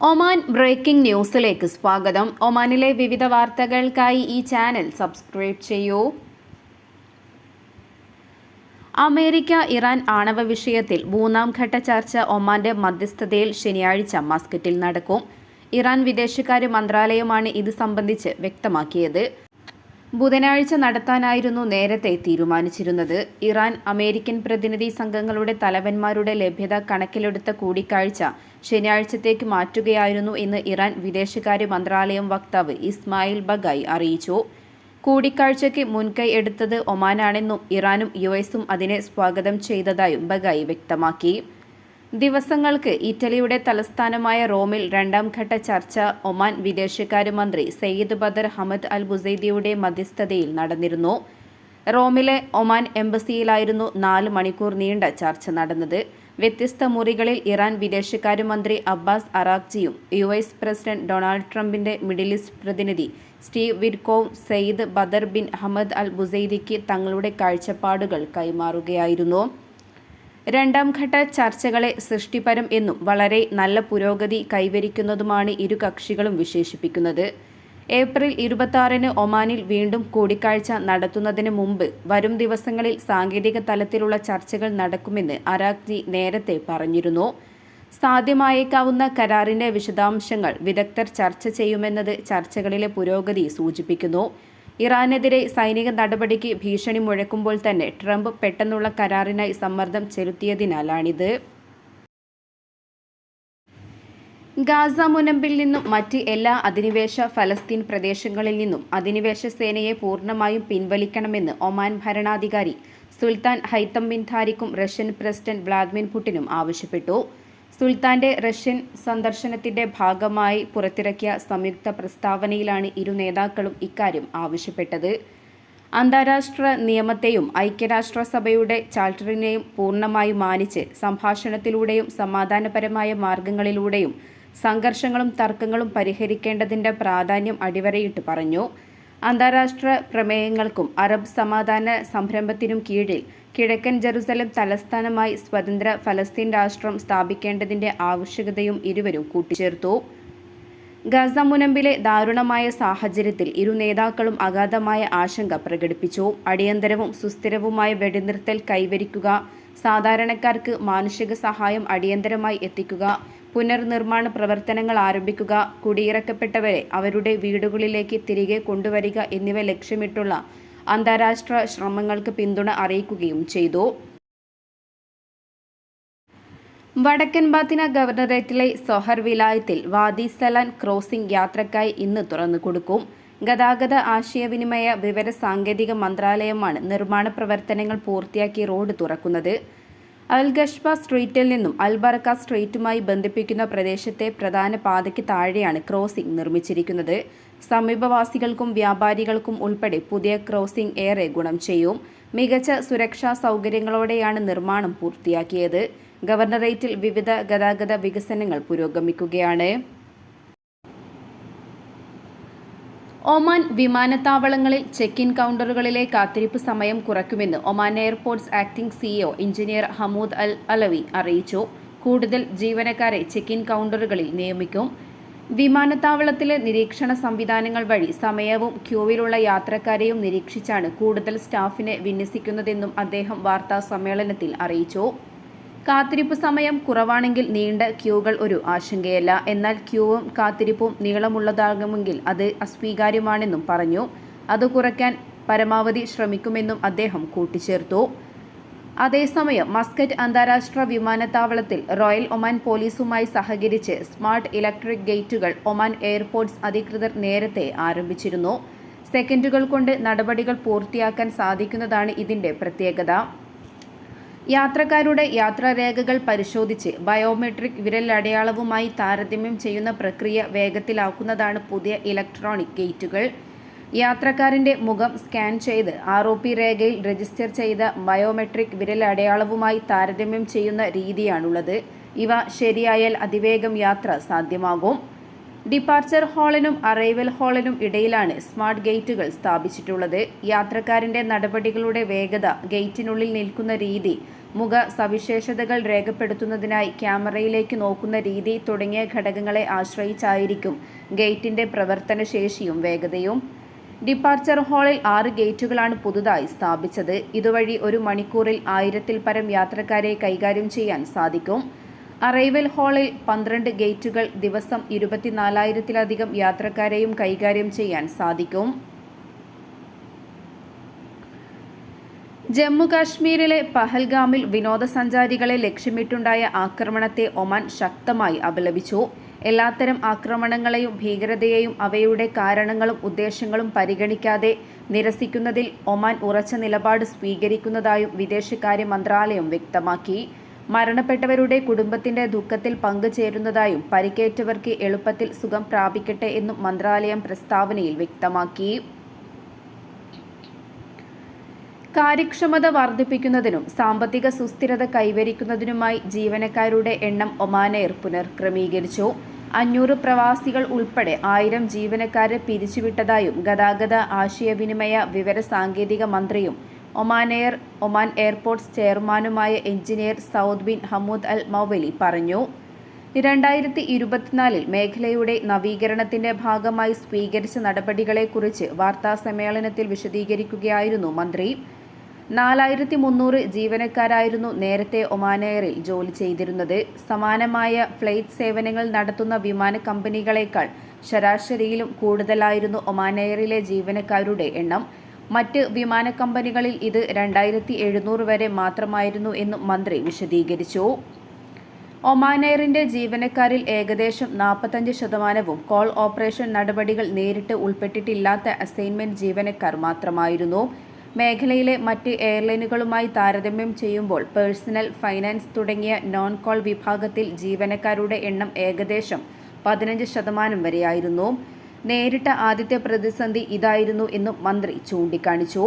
Oman breaking ന്യൂസിലേക്ക് സ്വാഗതം. ഒമാനിലെ വിവിധ വാർത്തകൾക്കായി ഈ ചാനൽ സബ്സ്ക്രൈബ് ചെയ്യൂ. അമേരിക്ക ഇറാൻ ആണവ വിഷയത്തിൽ മൂന്നാം ഘട്ട ചർച്ച ഒമാന്റെ മധ്യസ്ഥതയിൽ ശനിയാഴ്ച മസ്കറ്റിൽ നടക്കും. ഇറാൻ വിദേശകാര്യ മന്ത്രാലയമാണ് ഇത് സംബന്ധിച്ച് വ്യക്തമാക്കിയത്. ബുധനാഴ്ച നടത്താനായിരുന്നു നേരത്തെ തീരുമാനിച്ചിരുന്നത്. ഇറാൻ അമേരിക്കൻ പ്രതിനിധി സംഘങ്ങളുടെ തലവന്മാരുടെ ലഭ്യത കണക്കിലെടുത്ത കൂടിക്കാഴ്ച ശനിയാഴ്ചത്തേക്ക് മാറ്റുകയായിരുന്നു എന്ന് ഇറാൻ വിദേശകാര്യ മന്ത്രാലയം വക്താവ് ഇസ്മായിൽ ബഗായി അറിയിച്ചു. കൂടിക്കാഴ്ചയ്ക്ക് മുൻകൈ എടുത്തത് ഒമാനാണെന്നും ഇറാനും യു എസും അതിനെ സ്വാഗതം ചെയ്തതായും ബഗായി വ്യക്തമാക്കി. ദിവസങ്ങൾക്ക് ഇറ്റലിയുടെ തലസ്ഥാനമായ റോമിൽ രണ്ടാം ഘട്ട ചർച്ച ഒമാൻ വിദേശകാര്യമന്ത്രി സയ്യിദ് ബദർ ഹമദ് അൽ ബുസൈദിയുടെ മധ്യസ്ഥതയിൽ നടന്നിരുന്നു. റോമിലെ ഒമാൻ എംബസിയിലായിരുന്നു നാല് മണിക്കൂർ നീണ്ട ചർച്ച നടന്നത്. വ്യത്യസ്ത മുറികളിൽ ഇറാൻ വിദേശകാര്യമന്ത്രി അബ്ബാസ് അറാഖ്ജിയും യു എസ് പ്രസിഡന്റ് ഡൊണാൾഡ് ട്രംപിന്റെ മിഡിൽ ഈസ്റ്റ് പ്രതിനിധി Steve വിർക്കോവ് Sayyid Badr bin Ahmed Al ബുസൈദിക്ക് തങ്ങളുടെ കാഴ്ചപ്പാടുകൾ കൈമാറുകയായിരുന്നു. രണ്ടാം ഘട്ട ചർച്ചകളെ സൃഷ്ടിപരം എന്നും വളരെ നല്ല പുരോഗതി കൈവരിക്കുന്നതുമാണ് ഇരു കക്ഷികളും വിശേഷിപ്പിക്കുന്നത്. ഏപ്രിൽ ഇരുപത്തിയാറിന് ഒമാനിൽ വീണ്ടും കൂടിക്കാഴ്ച നടത്തുന്നതിന് മുമ്പ് വരും ദിവസങ്ങളിൽ സാങ്കേതിക തലത്തിലുള്ള ചർച്ചകൾ നടക്കുമെന്ന് അരാഗ്ജി നേരത്തെ പറഞ്ഞിരുന്നു. സാധ്യമായേക്കാവുന്ന കരാറിന്റെ വിശദാംശങ്ങൾ വിദഗ്ധർ ചർച്ച ചെയ്യുമെന്നത് ചർച്ചകളിലെ പുരോഗതി സൂചിപ്പിക്കുന്നു. ഇറാനെതിരെ സൈനിക നടപടിക്ക് ഭീഷണി മുഴക്കുമ്പോൾ തന്നെ ട്രംപ് പെട്ടെന്നുള്ള കരാറിനായി സമ്മർദ്ദം ചെലുത്തിയതിനാലാണിത്. ഗാസ മുനമ്പിൽ നിന്നും മറ്റ് എല്ലാ അധിനിവേശ ഫലസ്തീൻ പ്രദേശങ്ങളിൽ നിന്നും അധിനിവേശ സേനയെ പൂർണമായും പിൻവലിക്കണമെന്ന് ഒമാൻ ഭരണാധികാരി സുൽത്താൻ ഹൈത്തം ബിൻ താരിഖും റഷ്യൻ പ്രസിഡന്റ് വ്ളാദിമിർ പുടിനും ആവശ്യപ്പെട്ടു. സുൽത്താന്റെ റഷ്യൻ സന്ദർശനത്തിന്റെ ഭാഗമായി പുറത്തിറക്കിയ സംയുക്ത പ്രസ്താവനയിലാണ് ഇരു നേതാക്കളും ഇക്കാര്യം ആവശ്യപ്പെട്ടത്. അന്താരാഷ്ട്ര നിയമത്തെയും ഐക്യരാഷ്ട്രസഭയുടെ ചാർട്ടറിനെയും പൂർണമായി മാനിച്ച് സംഭാഷണത്തിലൂടെയും സമാധാനപരമായ മാർഗങ്ങളിലൂടെയും സംഘർഷങ്ങളും തർക്കങ്ങളും പരിഹരിക്കേണ്ടതിന്റെ പ്രാധാന്യം അടിവരയിട്ട് പറഞ്ഞു. അന്താരാഷ്ട്ര പ്രമേയങ്ങൾക്കും അറബ് സമാധാന സംരംഭത്തിനും കീഴിൽ കിഴക്കൻ ജെറുസലം തലസ്ഥാനമായി സ്വതന്ത്ര ഫലസ്തീൻ രാഷ്ട്രം സ്ഥാപിക്കേണ്ടതിന്റെ ആവശ്യകതയും ഇരുവരും കൂട്ടിച്ചേർത്തു. ഗസ മുനമ്പിലെ ദാരുണമായ സാഹചര്യത്തിൽ ഇരു നേതാക്കളും അഗാധമായ ആശങ്ക പ്രകടിപ്പിച്ചു. അടിയന്തരവും സുസ്ഥിരവുമായ വെടിനിർത്തൽ കൈവരിക്കുക സാധാരണക്കാർക്ക് മാനുഷിക സഹായം അടിയന്തരമായി എത്തിക്കുക പുനർനിർമ്മാണ പ്രവർത്തനങ്ങൾ ആരംഭിക്കുക കുടിയിറക്കപ്പെട്ടവരെ അവരുടെ വീടുകളിലേക്ക് തിരികെ കൊണ്ടുവരിക എന്നിവ ലക്ഷ്യമിട്ടുള്ള അന്താരാഷ്ട്ര ശ്രമങ്ങൾക്ക് പിന്തുണ അറിയിക്കുകയും ചെയ്തു. വടക്കൻ ബാത്തിന ഗവർണറേറ്റിലെ സൊഹർ വിലായത്തിൽ വാദി സലാൻ ക്രോസിംഗ് യാത്രക്കായി ഇന്ന് തുറന്നു കൊടുക്കും. ഗതാഗത ആശയവിനിമയ വിവര സാങ്കേതിക മന്ത്രാലയമാണ് നിർമ്മാണ പ്രവർത്തനങ്ങൾ പൂർത്തിയാക്കി റോഡ് തുറക്കുന്നത്. അൽ ഗഷ്ബ സ്ട്രീറ്റിൽ നിന്നും അൽബർക്ക സ്ട്രീറ്റുമായി ബന്ധിപ്പിക്കുന്ന പ്രദേശത്തെ പ്രധാന പാതയ്ക്ക് താഴെയാണ് ക്രോസിംഗ് നിർമ്മിച്ചിരിക്കുന്നത്. സമീപവാസികൾക്കും വ്യാപാരികൾക്കും ഉൾപ്പെടെ പുതിയ ക്രോസിംഗ് ഏറെ ഗുണം ചെയ്യും. മികച്ച സുരക്ഷാ സൗകര്യങ്ങളോടെയാണ് നിർമ്മാണം പൂർത്തിയാക്കിയത്. ഗവർണറേറ്റിൽ വിവിധ ഗതാഗത വികസനങ്ങൾ പുരോഗമിക്കുകയാണ്. ഒമാൻ വിമാനത്താവളങ്ങളിൽ ചെക്ക് ഇൻ കൗണ്ടറുകളിലെ കാത്തിരിപ്പ് സമയം കുറയ്ക്കുമെന്ന് Oman Airports acting CEO engineer Hamood Al Alawi അറിയിച്ചു. കൂടുതൽ ജീവനക്കാരെ ചെക്ക് ഇൻ കൗണ്ടറുകളിൽ നിയമിക്കും. വിമാനത്താവളത്തിലെ നിരീക്ഷണ സംവിധാനങ്ങൾ വഴി സമയവും ക്യൂവിലുള്ള യാത്രക്കാരെയും നിരീക്ഷിച്ചാണ് കൂടുതൽ സ്റ്റാഫിനെ വിന്യസിക്കുന്നതെന്നും അദ്ദേഹം വാർത്താ സമ്മേളനത്തിൽ അറിയിച്ചു. കാത്തിരിപ്പ് സമയം കുറവാണെങ്കിൽ നീണ്ട ക്യൂകൾ ഒരു ആശങ്കയല്ല. എന്നാൽ ക്യൂവും കാത്തിരിപ്പും നീളമുള്ളതാകുമെങ്കിൽ അത് അസ്വീകാര്യമാണെന്നും പറഞ്ഞു. അത് കുറയ്ക്കാൻ പരമാവധി ശ്രമിക്കുമെന്നും അദ്ദേഹം കൂട്ടിച്ചേർത്തു. അതേസമയം മസ്കറ്റ് അന്താരാഷ്ട്ര വിമാനത്താവളത്തിൽ റോയൽ ഒമാൻ പോലീസുമായി സഹകരിച്ച് സ്മാർട്ട് ഇലക്ട്രിക് ഗേറ്റുകൾ ഒമാൻ എയർപോർട്ട്സ് അധികൃതർ നേരത്തെ ആരംഭിച്ചിരുന്നു. സെക്കൻഡുകൾ കൊണ്ട് നടപടികൾ പൂർത്തിയാക്കാൻ സാധിക്കുന്നതാണ് ഇതിന്റെ പ്രത്യേകത. യാത്രക്കാരുടെ യാത്രാരേഖകൾ പരിശോധിച്ച് ബയോമെട്രിക് വിരലടയാളവുമായി താരതമ്യം ചെയ്യുന്ന പ്രക്രിയ വേഗത്തിലാക്കുന്നതാണ് പുതിയ ഇലക്ട്രോണിക് ഗേറ്റുകൾ. യാത്രക്കാരന്റെ മുഖം സ്കാൻ ചെയ്ത് ആർ ഒ പി രേഖയിൽ രജിസ്റ്റർ ചെയ്ത ബയോമെട്രിക് വിരലടയാളവുമായി താരതമ്യം ചെയ്യുന്ന രീതിയാണുള്ളത്. ഇവ ശരിയായാൽ അതിവേഗം യാത്ര സാധ്യമാകും. ഡിപ്പാർച്ചർ ഹാളിനും അറൈവൽ ഹാളിനും ഇടയിലാണ് സ്മാർട്ട് ഗേറ്റുകൾ സ്ഥാപിച്ചിട്ടുള്ളത്. യാത്രക്കാരന്റെ നടപടികളുടെ വേഗത ഗേറ്റിനുള്ളിൽ നിൽക്കുന്ന രീതി മുഖ സവിശേഷതകൾ രേഖപ്പെടുത്തുന്നതിനായി ക്യാമറയിലേക്ക് നോക്കുന്ന രീതി തുടങ്ങിയ ഘടകങ്ങളെ ആശ്രയിച്ചായിരിക്കും ഗേറ്റിന്റെ പ്രവർത്തനശേഷിയും വേഗതയും. ഡിപ്പാർച്ചർ ഹാളിൽ ആറ് ഗേറ്റുകളാണ് പുതുതായി സ്ഥാപിച്ചത്. ഇതുവഴി ഒരു മണിക്കൂറിൽ ആയിരത്തിൽ പരം യാത്രക്കാരെ കൈകാര്യം ചെയ്യാൻ സാധിക്കും. അറൈവൽ ഹാളിൽ പന്ത്രണ്ട് ഗേറ്റുകൾ ദിവസം ഇരുപത്തിനാലായിരത്തിലധികം യാത്രക്കാരെയും കൈകാര്യം ചെയ്യാൻ സാധിക്കും. ജമ്മു കാശ്മീരിലെ പഹൽഗാമിൽ വിനോദസഞ്ചാരികളെ ലക്ഷ്യമിട്ടുണ്ടായ ആക്രമണത്തെ ഒമാൻ ശക്തമായി അപലപിച്ചു. എല്ലാത്തരം ആക്രമണങ്ങളെയും ഭീകരതയെയും അവയുടെ കാരണങ്ങളും ഉദ്ദേശങ്ങളും പരിഗണിക്കാതെ നിരസിക്കുന്നതിൽ ഒമാൻ ഉറച്ച നിലപാട് സ്വീകരിക്കുന്നതായും വിദേശകാര്യ മന്ത്രാലയം വ്യക്തമാക്കി. മരണപ്പെട്ടവരുടെ കുടുംബത്തിന്റെ ദുഃഖത്തിൽ പങ്കുചേരുന്നതായും പരിക്കേറ്റവർക്ക് എളുപ്പത്തിൽ സുഖം പ്രാപിക്കട്ടെ എന്നും മന്ത്രാലയം പ്രസ്താവനയിൽ വ്യക്തമാക്കി. കാര്യക്ഷമത വർദ്ധിപ്പിക്കുന്നതിനും സാമ്പത്തിക സുസ്ഥിരത കൈവരിക്കുന്നതിനുമായി ജീവനക്കാരുടെ എണ്ണം ഒമാനെയർ പുനർക്രമീകരിച്ചു. അഞ്ഞൂറ് പ്രവാസികൾ ഉൾപ്പെടെ ആയിരം ജീവനക്കാരെ പിരിച്ചുവിട്ടതായും ഗതാഗത ആശയവിനിമയ വിവര സാങ്കേതിക മന്ത്രിയും ഒമാൻ എയർ ഒമാൻ എയർപോർട്ട്സ് ചെയർമാനുമായ engineer Saud bin Hamood Al Maawali പറഞ്ഞു. രണ്ടായിരത്തി ഇരുപത്തിനാലിൽ മേഖലയുടെ നവീകരണത്തിന്റെ ഭാഗമായി സ്വീകരിച്ച നടപടികളെക്കുറിച്ച് വാർത്താസമ്മേളനത്തിൽ വിശദീകരിക്കുകയായിരുന്നു മന്ത്രി. നാലായിരത്തി മുന്നൂറ് ജീവനക്കാരായിരുന്നു നേരത്തെ ഒമാനെയറിൽ ജോലി ചെയ്തിരുന്നത്. സമാനമായ ഫ്ലൈറ്റ് സേവനങ്ങൾ നടത്തുന്ന വിമാന കമ്പനികളേക്കാൾ ശരാശരിയിലും കൂടുതലായിരുന്നു ഒമാനെയറിലെ ജീവനക്കാരുടെ എണ്ണം. മറ്റ് വിമാനക്കമ്പനികളിൽ ഇത് രണ്ടായിരത്തി എഴുന്നൂറ് വരെ മാത്രമായിരുന്നു എന്നും മന്ത്രി വിശദീകരിച്ചു. ഒമാനെയറിന്റെ ജീവനക്കാരിൽ ഏകദേശം നാൽപ്പത്തഞ്ച് ശതമാനവും കോൾ ഓപ്പറേഷൻ നടപടികൾ നേരിട്ട് ഉൾപ്പെട്ടിട്ടില്ലാത്ത അസൈൻമെന്റ് ജീവനക്കാർ മാത്രമായിരുന്നു. മേഖലയിലെ മറ്റ് എയർലൈനുകളുമായി താരതമ്യം ചെയ്യുമ്പോൾ പേഴ്സണൽ ഫൈനാൻസ് തുടങ്ങിയ നോൺ കോൾ വിഭാഗത്തിൽ ജീവനക്കാരുടെ എണ്ണം ഏകദേശം പതിനഞ്ച് ശതമാനം വരെയായിരുന്നു. നേരിട്ട ആദ്യത്തെ പ്രതിസന്ധി ഇതായിരുന്നു എന്നും മന്ത്രി ചൂണ്ടിക്കാണിച്ചു.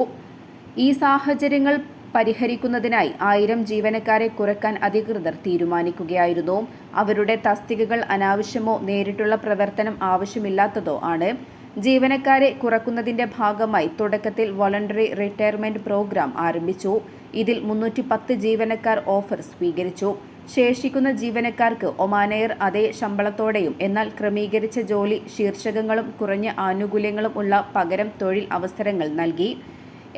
ഈ സാഹചര്യങ്ങൾ പരിഹരിക്കുന്നതിനായി ആയിരം ജീവനക്കാരെ കുറയ്ക്കാൻ അധികൃതർ തീരുമാനിക്കുകയായിരുന്നു. അവരുടെ തസ്തികകൾ അനാവശ്യമോ നേരിട്ടുള്ള പ്രവർത്തനം ആവശ്യമില്ലാത്തതോ ആണ്. ജീവനക്കാരെ കുറക്കുന്നതിന്റെ ഭാഗമായി തുടക്കത്തിൽ വോളണ്ടറി റിട്ടയർമെന്റ് പ്രോഗ്രാം ആരംഭിച്ചു. ഇതിൽ മുന്നൂറ്റി പത്ത് ജീവനക്കാർ ഓഫർ സ്വീകരിച്ചു. ശേഷിക്കുന്ന ജീവനക്കാർക്ക് ഒമാനെയർ അതേ ശമ്പളത്തോടെയും എന്നാൽ ക്രമീകരിച്ച ജോലി ശീർഷകങ്ങളും കുറഞ്ഞ ആനുകൂല്യങ്ങളും ഉള്ള പകരം തൊഴിൽ അവസരങ്ങൾ നൽകി.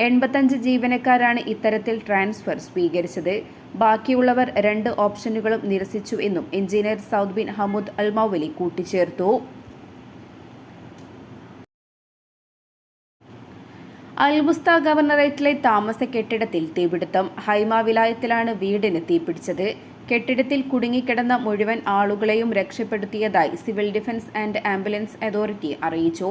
എൺപത്തഞ്ച് ജീവനക്കാരാണ് ഇത്തരത്തിൽ ട്രാൻസ്ഫർ സ്വീകരിച്ചത്. ബാക്കിയുള്ളവർ രണ്ട് ഓപ്ഷനുകളും നിരസിച്ചു എന്നും engineer Saud bin Hamood Al Maawali കൂട്ടിച്ചേർത്തു. അൽബുസ്ത ഗവർണറേറ്റിലെ താമസ കെട്ടിടത്തിൽ തീപിടുത്തം. ഹൈമ വിലായത്തിലാണ് വീടിന് തീപിടിച്ചത്. കെട്ടിടത്തിൽ കുടുങ്ങിക്കിടന്ന മുഴുവൻ ആളുകളെയും രക്ഷപ്പെടുത്തിയതായി civil defence and ambulance authority അറിയിച്ചു.